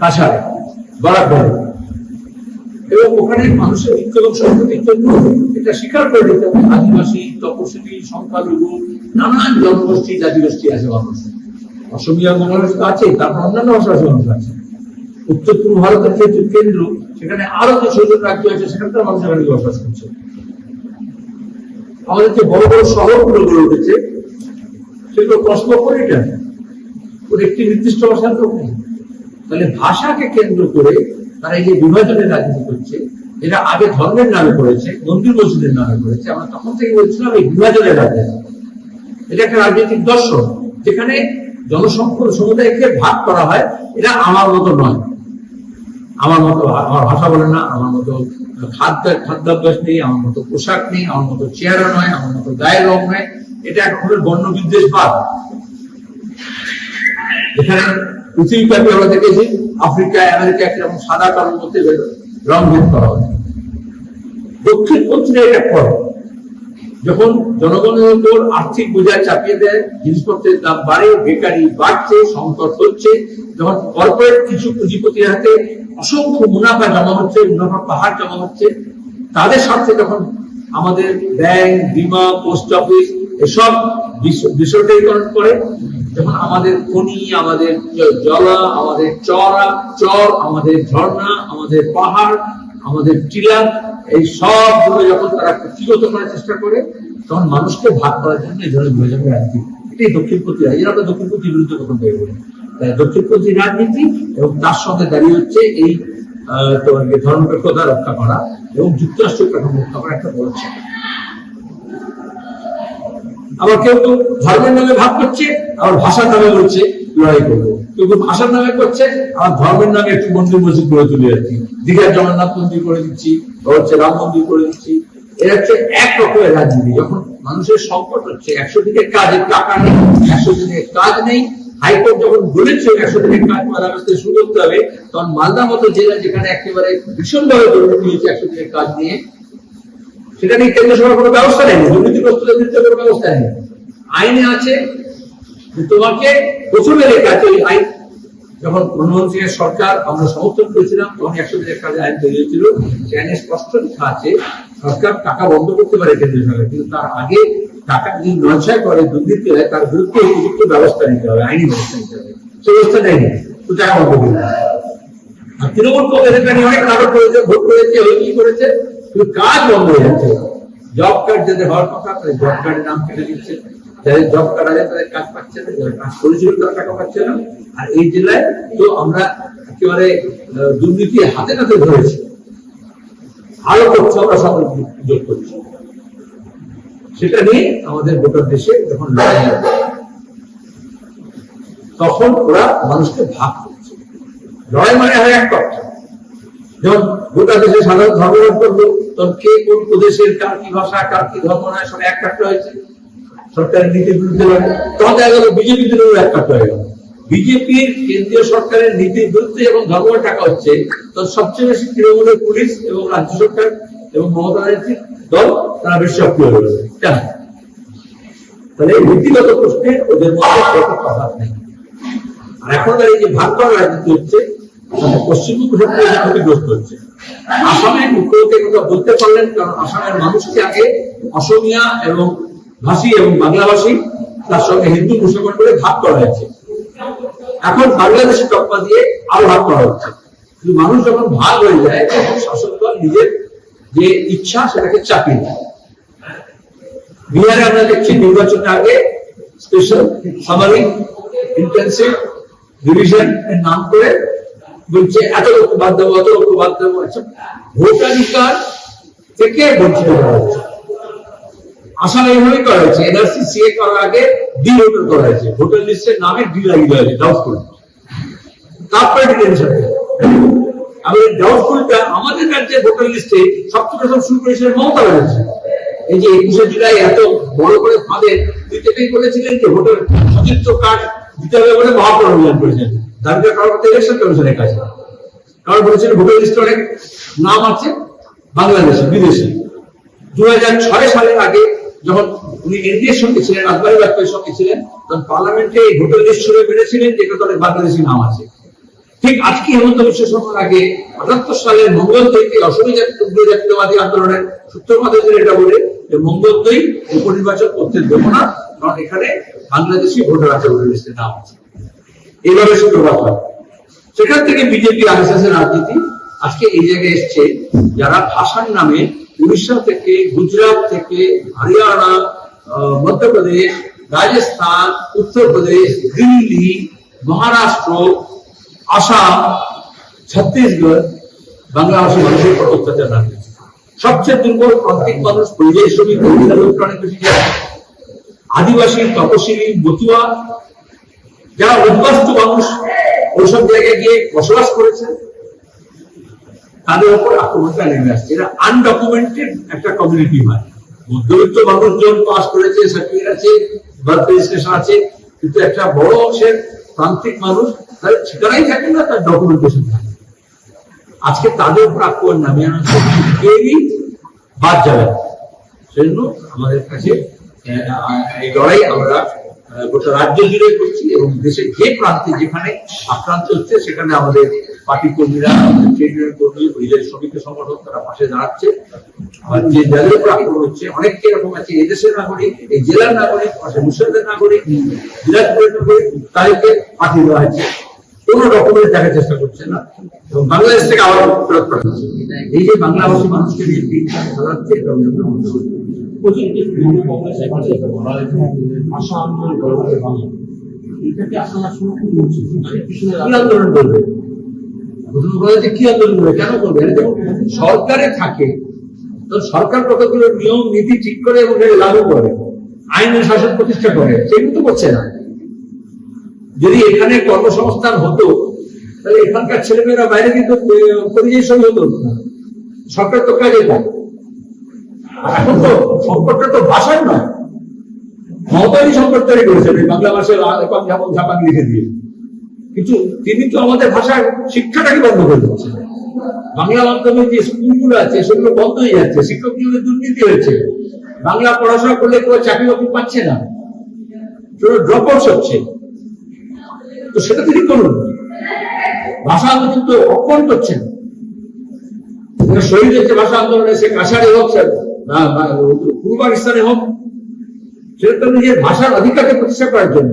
কাছাড়ে এবং ওখানে মানুষের জন্য এটা স্বীকার করে হবে। আদিবাসী তপশিলি সংখ্যালঘু, নানান জনগোষ্ঠী, জাতিগোষ্ঠী আছে মানুষ অসমিয়া বাংলাদেশ তো আছে তারপর অন্যান্য মানুষ আছে। উত্তর পূর্ব ভারতের যেহেতু কেন্দ্র, সেখানে আরও যে ছজন রাজ্য আছে সেখানকার মানুষ এখানে বসবাস করছে। আমাদের যে বড় বড় শহরগুলো গড়ে উঠেছে, সেগুলো কসমোপলিটন একটি নির্দিষ্ট ভাষার লোক নেই। তাহলে ভাষাকে কেন্দ্র করে তারা এই যে বিভাজনের রাজনীতি করছে, এটা আগে ধর্মের নামে করেছে মন্দির মসজিদের নামে করেছে, আমরা তখন থেকে বলছিলাম এই বিভাজনের রাজনীতি। এটা একটা রাজনৈতিক দর্শন, যেখানে জনসংখ্যা সমুদায়কে ভাগ করা হয়, এটা আমার মতো নয়। আমার মতো, আমার ভাষা বলে না, আমার মতো খাদ্য, খাদ্যাভ্যাস নেই, আমার মতো পোশাক নেই, আমার মতো চেহারা নয়, আমার মতো গায়ের রং নয়, এটা এক রকমের বর্ণ বিদ্বেষবাদ এখানে পৃথিবীব্যাপী আমরা দেখেছি আফ্রিকা আমেরিকা একরকম সাদা মধ্যে করা হয় দক্ষিণপন্থীরা এটা করে যখন জনগণের উপর আর্থিক বোঝা চাপিয়ে দেয়, জিনিসপত্রের দাম বাড়ে, বেকারি বাড়ছে, সংকট হচ্ছে, যখন কর্পোরেট কিছু পুঁজিপতির হাতে অসংখ্য মুনাফা জমা হচ্ছে মুনাফা পাহাড় জমা হচ্ছে, তাদের স্বার্থে যখন আমাদের ব্যাংক, বিমা, পোস্ট অফিস, এসব বিস- বেসরকারীকরণ করে। যেমন আমাদের খনি, আমাদের জলা, আমাদের চড়া চর, আমাদের ঝর্ণা, আমাদের পাহাড়, আমাদের টিলা, এই সবগুলো যখন তারা কুক্ষিগত করার চেষ্টা করে, তখন মানুষকে ভাগ করার জন্য এই ধরনের বিভাজনের রাজনীতি। এটাই দক্ষিণপন্থী রাজনীতি। আমরা দক্ষিণপন্থী বিরুদ্ধে কখন বের করি তাই দক্ষিণপন্থী রাজনীতি এবং তার সঙ্গে দাঁড়িয়ে হচ্ছে এই তোমার ধর্মনিরপেক্ষতা রক্ষা করা এবং যুক্তরাষ্ট্রের কাঠামো রক্ষা করা একটা বড় চ্যালেঞ্জ। আবার কেউ কেউ ধর্মের নামে ভাগ করছে, আবার ভাষার নামে বলছে, লড়াই করব। কেউ কেউ ভাষার নামে করছে, আবার ধর্মের নামে একটু মন্দির মসজিদ করে তুলে যাচ্ছি। দীঘার জগন্নাথ মন্দির করে দিচ্ছি হচ্ছে রাম মন্দির করে দিচ্ছি। এর হচ্ছে এক রকমের রাজনীতি। যখন মানুষের সংকট হচ্ছে, একশো দিনের কাজের টাকা নেই, একশো দিনের কাজ নেই হাইকোর্ট যখন বলেছে একশো দিনের কাজ মারা করতে শুরু করতে হবে, তখন মালদা মতো জেলা যেখানে একেবারে ভীষণভাবে দুর্নীতি হয়েছে একশো দিনের কাজ নিয়ে, সেটা নিয়ে কেন্দ্র সরকার কোনো ব্যবস্থা নেই দুর্নীতিগ্রস্তদের বিরুদ্ধে কোনো ব্যবস্থা নেই আইনে আছে তোমাকে প্রথমে লেখা আছে ওই আইন যখন মনমোহন সিং এর সরকার আমরা সমর্থন করেছিলাম, তখন একশো দিনের কাজে আইন তৈরি হয়েছিল সে আইনে স্পষ্ট লেখা আছে, সরকার টাকা বন্ধ করতে পারে কেন্দ্রীয় সরকার কিন্তু তার আগে টাকা যদি নয়ছয় করে দুর্নীতি হয়, তার বিরুদ্ধে উপযুক্ত ব্যবস্থা নিতে হবে, আইনি ব্যবস্থা নিতে হবে। সে ব্যবস্থা নেয়নি, তো টাকা বন্ধ করবে আর তৃণমূল কংগ্রেস এটা নিয়ে অনেক নাটক করেছে, ভোট করেছে, ওই কি করেছে? কাজ বন্ধ হয়ে যাচ্ছে। জব কার্ড যাদের হওয়ার কথা, তাদের জব কার্ডের নাম কেটে দিচ্ছে। যাদের জব তাদের কাজ পাচ্ছে না, যারা কাজ করেছিল তারা টাকা পাচ্ছে না। আর এই জেলায় তো আমরা একেবারে দুর্নীতি হাতে নাতে ধরেছি। আরও আমরা সকল যোগ করছি। সেটা নিয়ে আমাদের গোটা দেশে যখন লড়াই তখন ওরা মানুষকে ভাগ করছে। লড়াই মানে হয় এক কথা। যেমন গোটা দেশে সাধারণ ধর্ম করল তখন কে কোন প্রদেশের কার কি ভাষা, কার কি ধর্ম নয় সব এক হয়েছে। সরকারের নীতির বিরুদ্ধে লড়ে তখন দেখা গেল বিজেপি এক কাটটা হয়ে গেল। বিজেপির কেন্দ্রীয় সরকারের নীতির বিরুদ্ধে যখন ধর্মের টাকা হচ্ছে তখন সবচেয়ে বেশি তৃণমূলের পুলিশ এবং রাজ্য সরকার এবং মমতা ব্যানার্জির দল, তারা বেশি সক্রিয় গেছে কেন? তাহলে নীতিগত প্রশ্নে ওদের মধ্যে তফাৎ নেই। আর এখন এই যে ভাগ করা রাজনীতি হচ্ছে পশ্চিমবঙ্গ এটা ক্ষতিগ্রস্ত হচ্ছে। আসামের মুখ্যমন্ত্রী বলতে পারলেন, কারণ আসামের মানুষকে আগে অসমিয়া এবং ভাষী এবং বাংলাভাষী, তার সঙ্গে হিন্দু মুসলমান করে ভাগ করা হয়েছে। এখন বাংলাদেশে টপ্পা দিয়ে আরও ভাগ করা হচ্ছে। কিন্তু মানুষ যখন ভাগ হয়ে যায়, তখন শাসক দল নিজের যে ইচ্ছা সেটাকে চাপিয়ে দেয়। বিহারে আমরা দেখছি নির্বাচনের আগে স্পেশাল সামারিক ইন্টেন্সিভ ডিভিশন এর নাম করে বলছে, এত লোক বাদ দেবো অত লোক বাদ দেবো ভোটাধিকার থেকে বঞ্চিত করা হচ্ছে। আসামে এইভাবেই করা হয়েছে এনআরসি সিএ করার আগে ডি ভোটার করা হয়েছে ভোটার লিস্টের নামে ডি লাগিয়ে দেওয়া হয়েছে ডাউটফুল তারপরে ডিটেনশন আমাদের ডাউটফুলটা আমাদের রাজ্যের ভোটার লিস্টে সবচেয়ে প্রথম শুরু করেছিলেন মমতা ব্যানার্জি। এই যে একুশে জুলাই এত বড় করে ফাঁদে দুইটাকেই বলেছিলেন যে ভোটার সচিত্র কার্ড দিতে হবে বলে মহাপর অভিযান করেছেন। করার কথা ইলেকশন কমিশনের কাছে। কারণ বলেছিলেন ভোটার লিস্টে অনেক নাম আছে, বাংলাদেশি, বিদেশি। দু সালের আগে যখন উনি এনডিএর সঙ্গে ছিলেন, আজবারি বাজপেয়ীর সঙ্গে ছিলেন, তখন পার্লামেন্টে এই ভোটার ছুড়ে বেড়েছিলেন যেটা তাদের বাংলাদেশি নাম আছে। ঠিক আজকে হেমন্ত বিশ্ব শর্মার আগে আটাত্তর সালের মঙ্গল দইতে অসমী জাতীয় জাতীয়বাদী আন্দোলনের সূত্রপাতে এটা বলে যে মঙ্গল দই উপনির্বাচন করতে দেব না, কারণ এখানে বাংলাদেশি ভোটার আছে বলে লিস্টে নাম আছে। এইভাবে সূত্রপাত হয়। সেখান থেকে বিজেপি আরএসএস এর রাজনীতি আজকে এই জায়গায় এসছে, যারা ভাষার নামে উড়িষ্যা থেকে, গুজরাট থেকে, হরিয়ানা মধ্যপ্রদেশ, রাজস্থান, উত্তরপ্রদেশ, দিল্লি, মহারাষ্ট্র, আসাম, ছত্তিশগড় বাংলাভাষী মানুষের উপর অত্যাচার নামিয়েছে সবচেয়ে দুর্বল প্রান্তিক মানুষ পরিযায়ী শ্রমিক অনেক আদিবাসী, তপশিলি, মতুয়া, যারা উদ্বাস্তু মানুষ, ওইসব জায়গায় গিয়ে বসবাস করেছে তাদের উপর আক্রমণটা নেমে আসছে। এরা আনডকুমেন্টেড একটা কমিউনিটি হয়। মধ্যবিত্ত মানুষজন পাস করেছে সার্টিফিকেট আছে বার্থ রেজিস্ট্রেশন আছে, কিন্তু একটা বড় অংশের প্রান্তিক মানুষ, তার ঠিকানাই থাকে না, তার ডকুমেন্টেশন থাকে আজকে তাদের উপর আক্রমণ নামিয়ে আনা কেউই বাদ যাবে সেজন্য আমাদের কাছে এই লড়াই আমরা গোটা রাজ্য জুড়ে করছি এবং দেশের যে প্রান্তে যেখানে আক্রান্ত হচ্ছে, সেখানে আমাদের পার্টি কর্মীরা ট্রেড ইউনিয়ন কর্মী শ্রমিক সংগঠন তারা পাশে দাঁড়াচ্ছে। যে যাদের উপর আক্রমণ হচ্ছে অনেক এরকম আছে এই দেশের নাগরিক এই জেলার নাগরিক পাশে মুর্শিদাবাদের নাগরিক দিনাজপুরের নাগরিক তাদেরকে পাঠিয়ে দেওয়া হয়েছে। কোন ডকুমেন্ট দেখার চেষ্টা করছে না। এবং বাংলাদেশ থেকে আবার ফেরত পাঠাচ্ছে এই যে বাংলাভাষী মানুষকে নিয়ে। এটা আন্দোলন করবে সরকারে থাকে। তো সরকার কতগুলো নিয়ম, নীতি ঠিক করে এবং লাগু করে, আইন শাসন প্রতিষ্ঠা করে, সেগুলো তো করছে না। যদি এখানে কর্মসংস্থান হতো, তাহলে এখানকার ছেলেমেয়েরা বাইরে কিন্তু পরিযায়ী হতো সরকার তো কাজে আর এখন তো সংকটটা তো ভাষার নয়। মমতারই সংকট তৈরি করেছেন বাংলা ভাষায় ঝাপান লিখে দিয়ে। কিন্তু তিনি তো আমাদের ভাষার শিক্ষাটাকে বন্ধ করে দিচ্ছেন বাংলা মাধ্যমে যে স্কুলগুলো আছে, সেগুলো বন্ধ হয়ে যাচ্ছে, শিক্ষক নিয়োগে দুর্নীতি হয়েছে। বাংলা পড়াশোনা করলে কেউ চাকরি বাকরি পাচ্ছে না। ড্রপ আউট হচ্ছে। তো সেটা তিনি করুন। ভাষা আন্দোলন কিন্তু অপমান করছেন শহীদ হচ্ছে ভাষা আন্দোলনে, সে কাছাড়ে হোক পূর্ব পাকিস্তানে হোক। সেটা নিজের ভাষার অধিকারকে প্রতিষ্ঠা করার জন্য।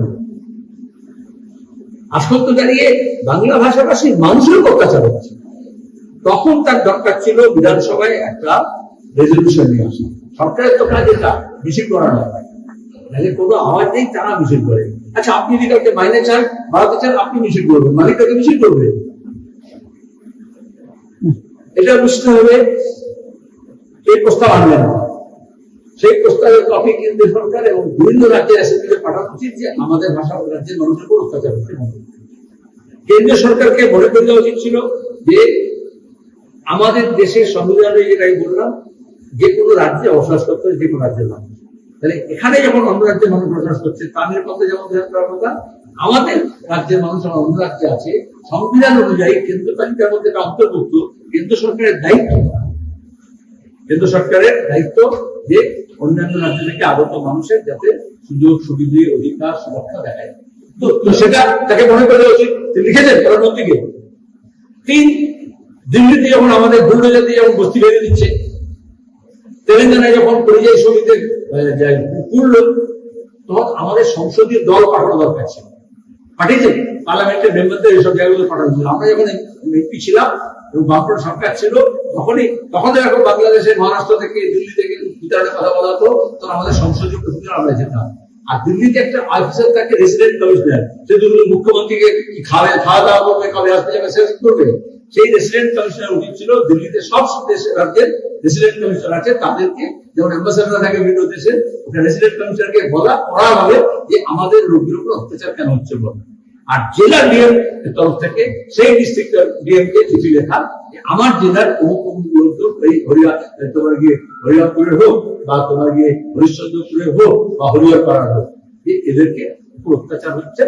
আসল দাঁড়িয়ে বাংলা ভাষাভাষী মানুষের অত্যাচার হচ্ছে তখন তার দরকার ছিল বিধানসভায় একটা রেজলিউশন নিয়ে আসা। সরকারের তো কাজ এটা মিছিল করানো হয়। নাহলে কোনো আওয়াজ নেই, তারা মিছিল করে। আচ্ছা আপনি যদি কাউকে মাইনে চান বাড়াতে চান, আপনি মিছিল করবেন। মালিক তাকে মিছিল করবে? এটা বুঝতে হবে। এই প্রস্তাব আনলেন না। সেই প্রস্তাবের কপি কেন্দ্রীয় সরকার এবং বিভিন্ন রাজ্যের অ্যাসেম্বলিতে পাঠানো উচিত যে আমাদের ভাষা রাজ্যের মানুষের উপর অত্যাচার কেন্দ্রীয় সরকারকে মনে করে দেওয়া উচিত ছিল যে আমাদের দেশের সংবিধানে যেটাই বললাম, যে কোনো রাজ্যে বসবাস করতে যে কোনো রাজ্যের মানুষ। তাহলে এখানে যখন অন্য রাজ্যের মানুষ বসবাস করছে তাদের পথে যেমন ধ্যান করার কথা, আমাদের রাজ্যের মানুষ আমার অন্য রাজ্যে আছে, সংবিধান অনুযায়ী কেন্দ্র তালিকার মধ্যে এটা অন্তর্ভুক্ত কেন্দ্র সরকারের দায়িত্ব। কেন্দ্র সরকারের দায়িত্ব যে অন্যান্য রাজ্য থেকে আগত মানুষের যাতে সুযোগ, সুবিধে, অধিকার, সুরক্ষা দেখায়। তো সেটা তাকে মনে উচিত। লিখেছেন প্রধানমন্ত্রীকে তিন, দিল্লিতে যখন আমাদের বস্তি দিচ্ছে, তেলেঙ্গানায় যখন পরিযায়ী শ্রমিকদের তখন আমাদের সংসদীয় দল পাঠানো দরকার ছিল। পাঠিয়েছে, পার্লামেন্টের মেম্বারদের এইসব জায়গাগুলো পাঠানো ছিল আমরা যখন এমপি ছিলাম এবং বামফ্রন্ট সরকার ছিল, তখনই, তখন এখন বাংলাদেশের, মহারাষ্ট্র থেকে, দিল্লি থেকে কথা বলা হতো তখন আমাদের সংসদীয় প্রতিনিধি আমরা যেতাম। আর দিল্লিতে একটা অফিসার রেসিডেন্ট কমিশনার সে তো মুখ্যমন্ত্রীকে কি খাওয়া দাওয়া করবে, কবে যাবে করবে? সেই রেসিডেন্ট কমিশনার উচিত ছিল, দিল্লিতে সব দেশের রাজ্যের রেসিডেন্ট কমিশনার আছে, তাদেরকে যেমন অ্যাম্বাসাডার থাকে বিভিন্ন দেশে রেসিডেন্ট কমিশনারকে বলা করা হবে যে আমাদের রোগীর উপর অত্যাচার কেন হচ্ছে বলে। আর জেলা ডিএম তরফ থেকে সেই ডিস্ট্রিক্ট ডিএম কে চিঠি লেখা আমার জেলার তোমার গিয়ে হরিয়ারপুরে হোক, বা তোমার গিয়ে হরিশ্চন্দ্রপুরে হোক, বা হরিয়াপাড়ার হোক এদেরকে অত্যাচার হচ্ছে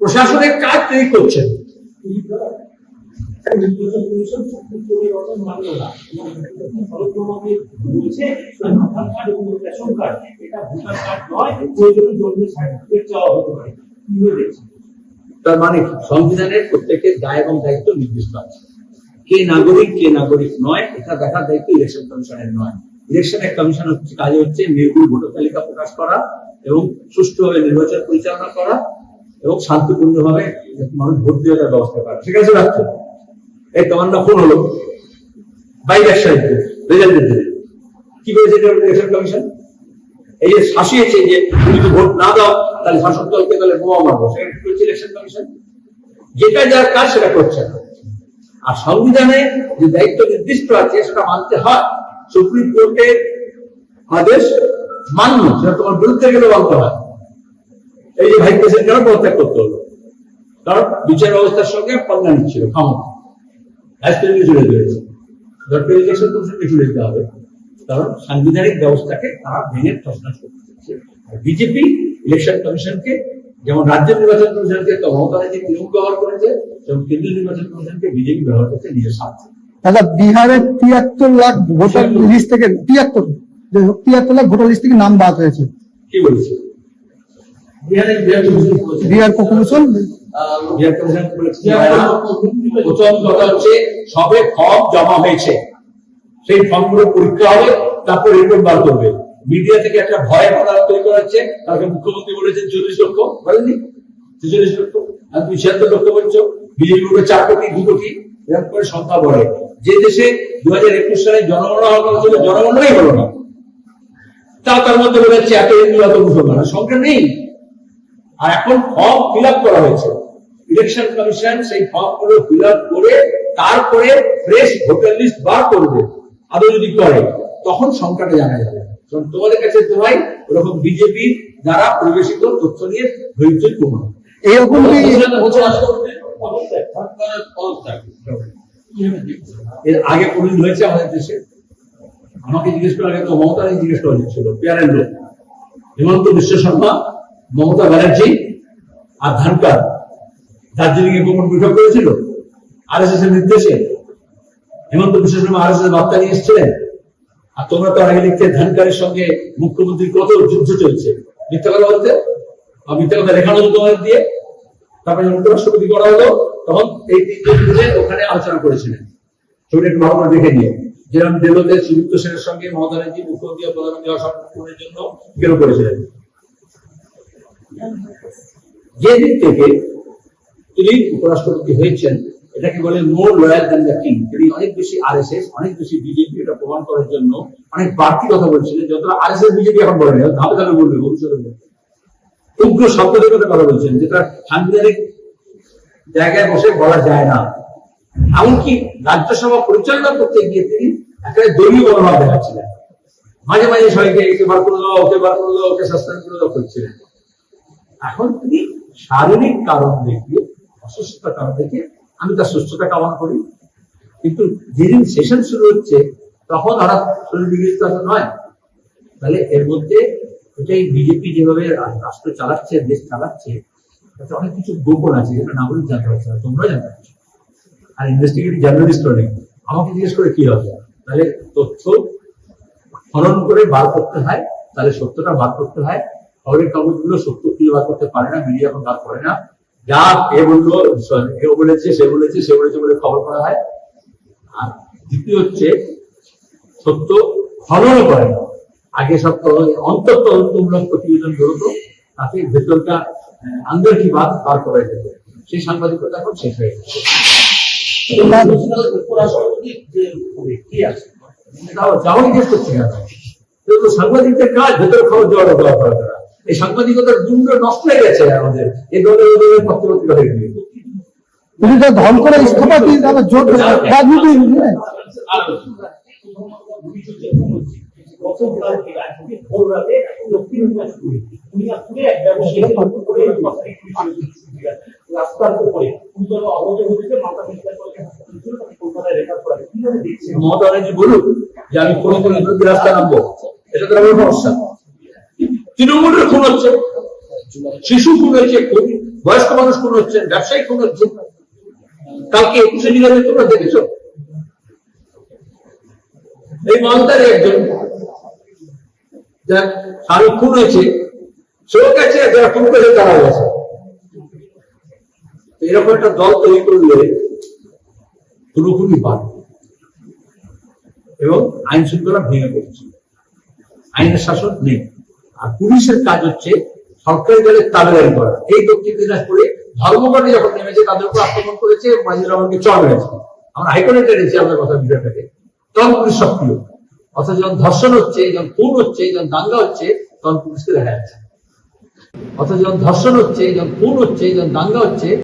প্রশাসনের কাজ তিনি করছেন। এটা ভোটার কার্ড নয়, প্রয়োজনে সার্টিফিকেট চাওয়া হতে পারে। তার মানে? সংবিধানের প্রত্যেকের দায় এবং দায়িত্ব নির্দিষ্ট আছে। কে নাগরিক কে নাগরিক নয়, এটা দেখার দায়িত্ব ইলেকশন কমিশনের নয়। ইলেকশনের কমিশন হচ্ছে কাজ হচ্ছে নির্ভুল ভোটার তালিকা প্রকাশ করা এবং সুষ্ঠুভাবে নির্বাচন পরিচালনা করা এবং শান্তিপূর্ণভাবে মানুষ ভোট দিয়ে তার ব্যবস্থা করা। ঠিক আছে, রাখছো। এই না ফোন হলো বাই ইলেকশন রেজাল্টের দিনে কি করেছে ইলেকশন কমিশন এই যে শাসিয়েছে যে তুমি ভোট না দাও তাহলে বোমা মারবো? ইলেকশন কমিশন যেটা যার কাজ সেটা করছে না। আর সংবিধানে যে দায়িত্ব নির্দিষ্ট আছে, সেটা মানতে হয়। সুপ্রিম কোর্টের আদেশ সেটা তোমার বিরুদ্ধে গেলে মানতে হয়। এই যে ভাই প্রেসিডেন্ট কেন পদত্যাগ করতে হলো? কারণ বিচার ব্যবস্থার সঙ্গে পাল্লা নিচ্ছিল ক্ষমতা চলে দিয়েছে ডক্টর ইলেকশন কমিশনকে চলে দিতে হবে। কারণ সাংবিধানিক ব্যবস্থাকে তারা ভেঙে করতে বিজেপি ইলেকশন কমিশনকে যেমন রাজ্য নির্বাচন কমিশনকে তো মমতা তৃণমূল ব্যবহার করেছে এবং কেন্দ্রীয় নির্বাচন কমিশনকে বিজেপি ব্যবহার করছে নিজের স্বার্থে। দাদা বিহারের তিয়াত্তর লাখ ভোটার লিস্ট থেকে তিয়াত্তর তিয়াত্তর লাখ ভোটার লিস্ট থেকে নাম বাদ হয়েছে। কি বলেছে? বিহারের বিহার কমিশন বিহার কমিশন বলেছে প্রথম কথা হচ্ছে সবে ফর্ম জমা হয়েছে। সেই ফর্মগুলো পরীক্ষা হবে তারপর রিপোর্ট বার করবে। মিডিয়া থেকে একটা ভয় বাতাবরণ তৈরি করা হচ্ছে তাকে মুখ্যমন্ত্রী বলেছেন চল্লিশ লক্ষ। বলেননি? ছেচল্লিশ লক্ষ। আর তুমি ছিয়াত্তর লক্ষ বলছো। বিজেপি বলবে চার কোটি, দু কোটি। এরকম করে সংখ্যা বলে যে দেশে দু হাজার একুশ সালে জনগণনা হওয়ার কথা ছিল জনগণনাই হলো না। তা তার মধ্যে বলেছে এত হিন্দু এত মুসলমান। সংখ্যা নেই। আর এখন ফর্ম ফিল করা হয়েছে। ইলেকশন কমিশন সেই ফর্মগুলো ফিল করে তারপরে ফ্রেশ ভোটার লিস্ট বার করবে। আদৌ যদি করে, তখন সংখ্যাটা জানা যাবে। তোমাদের কাছে তো ভাই ওরকম বিজেপি দ্বারা পরিবেশিত তথ্য নিয়ে ধৈর্য কমা এইরকম কি এর আগে কোনদিন হয়েছে আমাদের দেশে? আমাকে জিজ্ঞেস করার আগে তো মমতা জিজ্ঞেস করা ছিল পেয়ারের লোক। হেমন্ত বিশ্ব শর্মা মমতা ব্যানার্জি আর ধানকার দার্জিলিং এ গোপন বৈঠক করেছিল আর এস এস এর নির্দেশে। হেমন্ত বিশ্ব শর্মা আর এস এর বার্তা নিয়ে এসেছিলেন। আর তোমরা তো আগে লিখতে ধানকারের সঙ্গে মুখ্যমন্ত্রীর কত যুদ্ধ চলছে। মিথ্যা কথা বলতে? মিথ্যা কথা লেখানো হতো তোমাদের দিয়ে? তারপরে যখন উপরাষ্ট্রপতি করা হলো, তখন এই তিনজন ওখানে আলোচনা করেছিলেন। একটু করে দেখে নিয়ে। যেরকম দেলোতে সেনের সঙ্গে মমতা ব্যানার্জি, মুখ্যমন্ত্রী প্রধানমন্ত্রী অসম্পূর্ণের জন্য কেন করেছিলেন। যে দিক থেকে তিনি উপরাষ্ট্রপতি হয়েছেন এটাকে বলে more loyal than the king তিনি অনেক বেশি আরএসএস অনেক বেশি বিজেপি এটা প্রমাণ করার জন্য অনেক বাড়তি কথা বলছিলেন। যতটা আরএসএস বিজেপি এখন বলে না ধাপে ধাপে বলবে, ভবিষ্যতে বলবে। উগ্র শব্দের কথা কথা বলছেন যেটা সাংবিধানিক জায়গায় বসে বলা যায় না। এমনকি রাজ্যসভা পরিচালনা করতে গিয়ে তিনি একটা দলীয় মনোভাব দেখাচ্ছিলেন। মাঝে মাঝে সবাইকে একে বার করে দাও ওকে বার করে দাও ওকে সাসপেন্ড করে দাও করছিলেন। এখন তিনি শারীরিক কারণ দেখিয়ে অসুস্থতার কারণ দেখিয়ে আমি তার সুস্থতা কামনা করি। কিন্তু যেদিন সেশন শুরু হচ্ছে, তখন হঠাৎ শরীর বিগড়িত নয়। তাহলে এর মধ্যে এটাই বিজেপি যেভাবে রাষ্ট্র চালাচ্ছে, দেশ চালাচ্ছে, তাতে অনেক কিছু গোপন আছে, যেটা নাগরিক জানতে পারছে না তোমরা জানতে পারছ। আর ইনভেস্টিগেটিভ জার্নালিস্ট অনেক আমাকে জিজ্ঞেস করে কি হবে? তাহলে তথ্য খনন করে বার করতে হয়, তাহলে সত্যটা বার করতে হয়। খবরের কাগজগুলো সত্য খুঁজে বার করতে পারে না, মিডিয়া এখন বার করে না। যা এ বলল এ বলেছে সে বলেছে সে বলেছে বলে খবর করা হয়। আর দ্বিতীয় হচ্ছে সত্য খননও করে না। আগে সব অন্তর তদন্তমূলক প্রতিবেদন বেরোতো তাতে ভেতরটা আন্দর কি বাদ বার করা যেত সেই সাংবাদিকতা এখন শেষ হয়ে গেছে। যাও জিজ্ঞেস করছি তো সাংবাদিকদের কাজ ভেতর খবর দেওয়ার দেওয়া করা তারা এই সাংবাদিকতার গুণগুলো নষ্ট হয়ে গেছে আমাদের। এই দলের ওদের পত্রপত্রিকা হয়ে গিয়ে তিনি ধন করে ইস্তফা দিয়ে জোট রাজনীতি রাস্তার উপরে মমতা বলুক যে আমি কোনো কোনো বিরোধী রাস্তা নামবো? এটা তো আমার সমস্যা। তৃণমূলের খুন হচ্ছে, শিশু খুন হচ্ছে বয়স্ক মানুষ খুন হচ্ছে, ব্যবসায়ী খুন হচ্ছে। কালকে একুশে জুলাই তোমরা দেখেছ। এই মালদারে একজন, যার শাহরুখ খুন হয়েছে, সেও গেছে, যারা খুন করেছে, তারাও গেছে। এরকম একটা দল তৈরি করলে পুরোপুরি বাদ এবং আইন শৃঙ্খলা ভেঙে পড়ছে। আইনের শাসন নেই। আর পুলিশের কাজ হচ্ছে সরকারি দলের তাবেদারি করা। এই দক্ষিণ দিনাজপুরে ধর্মঘটে যখন নেমেছে, তাদের উপর আক্রমণ করেছে মাজিদুর রহমানকে চড় মেরেছে। আমরা হাইকোর্টে টেনেছি আমাদের কথা বিষয়টাকে। তখন পুলিশ সক্রিয়। অর্থাৎ যখন ধর্ষণ হচ্ছে, যখন খুন হচ্ছে, যখন দাঙ্গা হচ্ছে, তখন পুলিশকে দেখা যাচ্ছে। অর্থাৎ যখন ধর্ষণ হচ্ছে, যখন খুন হচ্ছে, যখন দাঙ্গা হচ্ছে